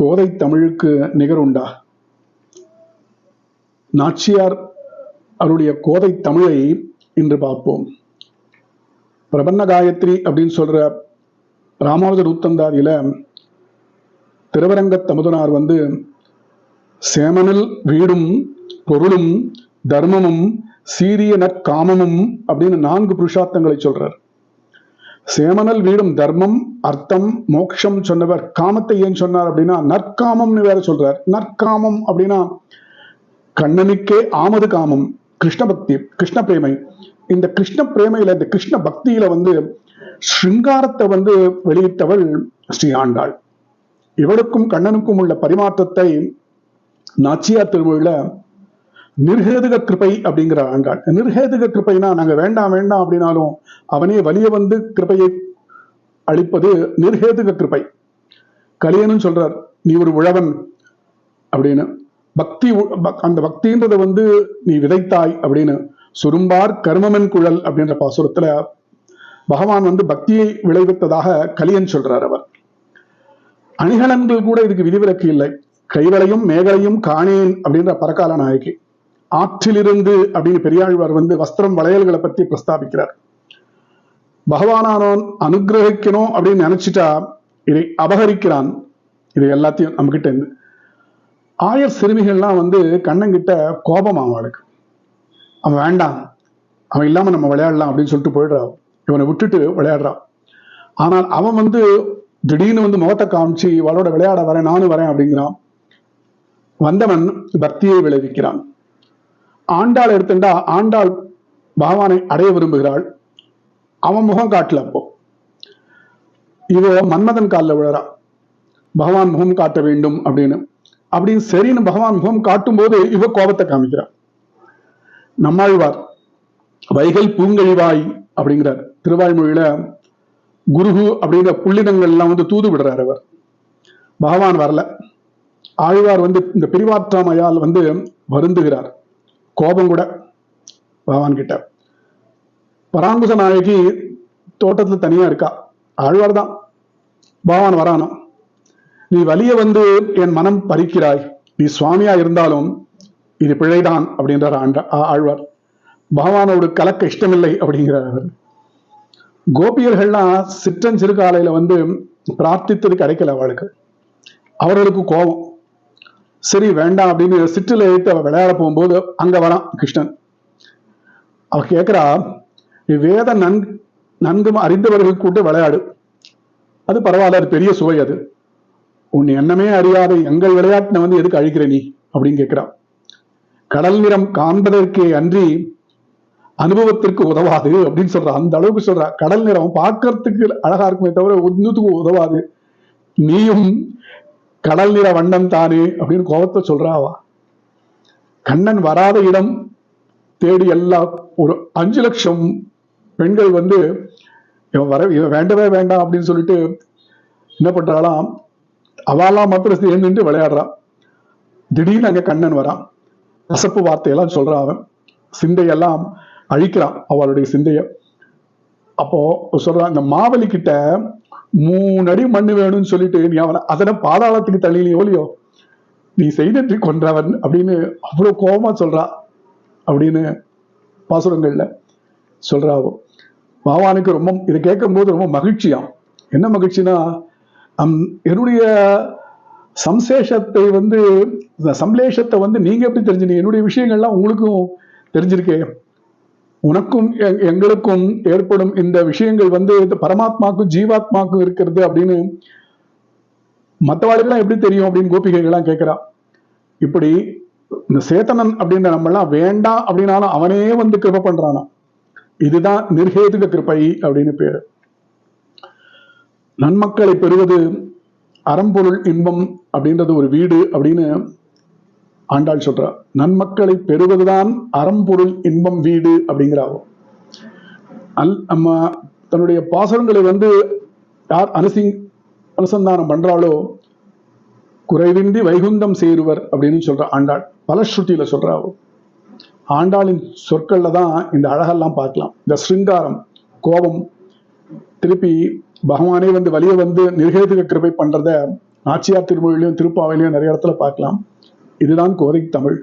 கோதை தமிழுக்கு நிகருண்டா? நாச்சியார் அவருடைய கோதை தமிழை இன்று பார்ப்போம். பிரபன்ன காயத்ரி அப்படின்னு சொல்ற ராமானுஜ ரூத்தந்தாதியில திருவரங்க தமுதனார் வந்து சேமனில் வீடும் பொருளும் தர்மமும் சீரிய நற்காமமும் அப்படின்னு நான்கு புருஷார்த்தங்களை சொல்றார். சேமனல் வீடும் தர்மம் அர்த்தம் மோட்சம் சொன்னவர். காமத்தை ஏன் சொன்னார் அப்படின்னா நற்காமம்னு வேற சொல்றார். நற்காமம் அப்படின்னா கண்ணனுக்கே ஆமது காமம் கிருஷ்ண பக்தி கிருஷ்ண பிரேமை. இந்த கிருஷ்ண பிரேமையில இந்த கிருஷ்ண பக்தியில வந்து ஸ்ருங்காரத்தை வந்து வெளியிட்டவள் ஸ்ரீ ஆண்டாள். இவளுக்கும் கண்ணனுக்கும் உள்ள பரிமாற்றத்தை நாச்சியார் திருமொழியில நிர்ஹேதுக கிருபை அப்படிங்கிற ஆண்டாள் நிர்ஹேதுக கிருபைனா நாங்க வேண்டாம் வேண்டாம் அப்படின்னாலும் அவனே வலிய வந்து கிருபையை அளிப்பது நிர்ஹேதுக கிருபை. கலியனும் சொல்றார் நீ ஒரு உழவன் அப்படின்னு. பக்தி அந்த பக்தின்றதை வந்து நீ விதைத்தாய் அப்படின்னு. சுரும்பார் கர்மமன் குழல் அப்படின்ற பாசுரத்துல பகவான் வந்து பக்தியை விளைவித்ததாக கலியன் சொல்றார் அவர். அணிகலன்கள் கூட இதுக்கு விதிவிலக்கு இல்லை. கைவளையும் மேகலையும் காணேன் அப்படின்ற பறக்கால நாயகி. ஆற்றிலிருந்து அப்படின்னு பெரியாழ்வார் வந்து வஸ்திரம் வளையல்களை பத்தி பிரஸ்தாபிக்கிறார். பகவானானோன் அனுகிரகிக்கணும் அப்படின்னு நினைச்சிட்டா இதை அபகரிக்கிறான். இது எல்லாத்தையும் நம்ம கிட்ட இருந்து. ஆயர் சிறுமிகள்லாம் வந்து கண்ணங்கிட்ட கோபம் அவளுக்கு. அவன் வேண்டாம். அவன் இல்லாம நம்ம விளையாடலாம் அப்படின்னு சொல்லிட்டு போயிடுறான் இவனை விட்டுட்டு விளையாடுறான் ஆனால் அவன் வந்து திடீர்னு வந்து முகத்தை காமிச்சு இவளோட விளையாட வரேன் நானும் வரேன் அப்படிங்கிறான். வந்தவன் பக்தியை விளைவிக்கிறான். ஆண்டாள் எடுத்துட்டா ஆண்டாள் பகவானை அடைய விரும்புகிறாள். அவன் முகம் காட்டல அப்போ. இவ மன்மதன் காலில் விழறா. பகவான் முகம் காட்ட வேண்டும் அப்படின்னு. அப்படின்னு சரின்னு பகவான் முகம் காட்டும் போது இவ கோபத்தை காமிக்கிறார் நம்மாழ்வார் வைகை பூங்கழிவாய் அப்படிங்கிறார். திருவாய்மொழியில குருகு அப்படிங்கிற புள்ளிடங்கள் எல்லாம் வந்து தூது விடுறார் அவர். பகவான் வரல. ஆழ்வார் வந்து இந்த பிரிவாற்றாமையால் வந்து வருந்துகிறார். கோபம் கூட பகவான் கிட்ட. பராங்குச நாயகி தோட்டத்துல தனியா இருக்கா? ஆழ்வார் தான். பகவான் வரானோ? நீ வலிய வந்து என் மனம் பறிக்கிறாய். நீ சுவாமியா இருந்தாலும் இது பிழைதான் அப்படின்றார் ஆண்ட ஆ- ஆழ்வார். பகவானோடு கலக்க இஷ்டமில்லை அப்படிங்கிறார் அவர். கோபியர்கள்லாம் சிற்றஞ்சிறு சிறுகாலையில வந்து பிரார்த்தித்தது கிடைக்கல அவளுக்கு. அவர்களுக்கு கோபம். சரி வேண்டாம் அப்படின்னு சிற்றில் எழுத்து அவ விளையாட போகும்போது அங்க வரான் கிருஷ்ணன். அவ கேக்குறா நீ வேத நன் நன்கு அறிந்தவர்கள் கூட்டு விளையாடு. அது பரவாயில்ல அது பெரிய சுவை அது. உன் எண்ணமே அறியாத எங்கள் விளையாட்டின வந்து எதுக்கு அழிக்கிற நீ? அப்படின்னு கேட்கிறான் கடல் நிறம் காண்பதற்கே அன்றி அனுபவத்திற்கு உதவாது அப்படின்னு சொல்றா. அந்த அளவுக்கு சொல்றா. கடல் நிறம் பார்க்கறதுக்கு அழகா இருக்குமே தவிர ஒன்னுத்துக்கு உதவாது. நீயும் கடல் நிற வண்ணம் தானே அப்படின்னு கோபத்தை சொல்றாவா? கண்ணன் வராத இடம் தேடி எல்லா ஒரு அஞ்சு லட்சம் பெண்கள் வந்து இவன் வர இவன் வேண்டவே வேண்டாம் அப்படின்னு சொல்லிட்டு என்ன பண்றாளாம் அவாலாம் மாத்திரம் சேர்ந்துட்டு விளையாடுறான் திடீர்னு அங்க கண்ணன் வரான் கசப்பு வார்த்தையெல்லாம் சொல்றான் அவன். சிந்தையெல்லாம் அழிக்கிறான் அவளுடைய சிந்தையை. அப்போ சொல்றான் இந்த மாவலி கிட்ட மூணு அடி மண்ணு வேணும்னு சொல்லிட்டு நீ அவனை அதனை பாதாளத்துக்கு தள்ளிலையோ இல்லையோ? நீ செய்தன்றி கொன்றவன் அப்படின்னு அவ்வளவு கோபமா சொல்றா. அப்படின்னு பாசுரங்கள்ல சொல்றாவோ பகவானுக்கு ரொம்ப இதை கேட்கும்போது ரொம்ப மகிழ்ச்சியாம் என்ன மகிழ்ச்சினா அம், என்னுடைய சம்சேஷத்தை வந்து சம்லேஷத்தை வந்து நீங்க எப்படி தெரிஞ்சுனீங்க? என்னுடைய விஷயங்கள்லாம் உங்களுக்கும் தெரிஞ்சிருக்கே. உனக்கும் எங்களுக்கும் ஏற்படும் இந்த விஷயங்கள் வந்து பரமாத்மாக்கும் ஜீவாத்மாக்கும் இருக்கிறது அப்படின்னு மற்றவாளுக்கெல்லாம் எப்படி தெரியும் அப்படின்னு கோபிகைகள்லாம் கேட்கிறா. இப்படி இந்த சேத்தனன் அப்படின்ற நம்ம எல்லாம் வேண்டாம் அப்படின்னாலும் அவனே வந்து கிருப பண்றானா இதுதான் நிர்ஹேதுக கிருபை அப்படின்னு பேரு. நன்மக்களை பெறுவது அறம்பொருள் இன்பம் அப்படின்றது ஒரு வீடு அப்படின்னு ஆண்டாள் சொல்றா நன்மக்களை பெறுவதுதான் அறம்பொருள் இன்பம் வீடு அப்படிங்கிறாவோ. அல் நம்ம தன்னுடைய பாசனங்களை வந்து யார் அனுசி அனுசந்தானம் பண்றாளோ குறைவின்றி வைகுந்தம் சேருவர் அப்படின்னு சொல்ற ஆண்டாள் பலஸ்ருதியில சொல்றாவோ. ஆண்டாளின் சொற்கள்ல தான் இந்த அழகெல்லாம் பார்க்கலாம். இந்த ஸ்ருங்காரம் கோபம் திருப்பி பகவானே வந்து வழியை வந்து நிர்கேதுக கிருபை பண்றத நாச்சியார் திருமொழியிலையும் திருப்பாவையிலையும் நிறைய இடத்துல பார்க்கலாம். இதுதான் கோதை தமிழ்.